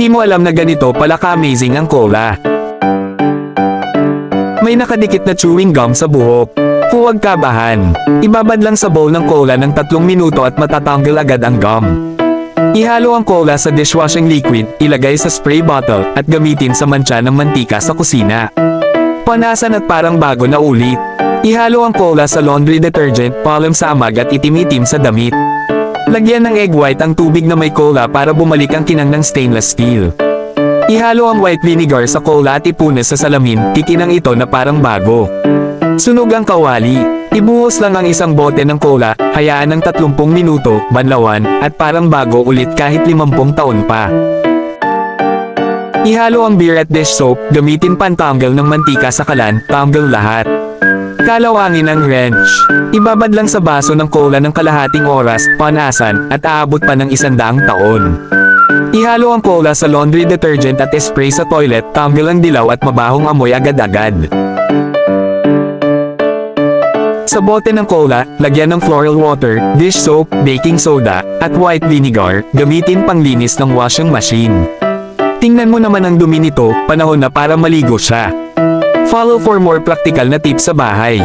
Hindi mo alam na ganito pala ka-amazing ang cola. May nakadikit na chewing gum sa buhok. Huwag kabahan. Ibabad lang sa bowl ng cola ng tatlong minuto at matatanggal agad ang gum. Ihalo ang cola sa dishwashing liquid, ilagay sa spray bottle, at gamitin sa mantsa ng mantika sa kusina. Panasan at parang bago na ulit. Ihalo ang cola sa laundry detergent, palm sa amag at itimitim sa damit. Lagyan ng egg white ang tubig na may cola para bumalik ang kinang ng stainless steel. Ihalo ang white vinegar sa cola at ipunas sa salamin, tikinang ito na parang bago. Sunog ang kawali. Ibuhos lang ang isang bote ng cola, hayaan ng 30 minuto, banlawan, at parang bago ulit kahit 50 taon pa. Ihalo ang beer at dish soap, gamitin pantanggal ng mantika sa kalan, tanggal lahat. Kalawangin ang wrench. Ibabad lang sa baso ng cola ng kalahating oras, panasan, at aabot pa ng isandaang taon. Ihalo ang cola sa laundry detergent at spray sa toilet, tanggal ang dilaw at mabahong amoy agad-agad. Sa bote ng cola, lagyan ng floral water, dish soap, baking soda, at white vinegar, gamitin panglinis ng washing machine. Tingnan mo naman ang dumi nito, panahon na para maligo siya. Follow for more practical na tips sa bahay.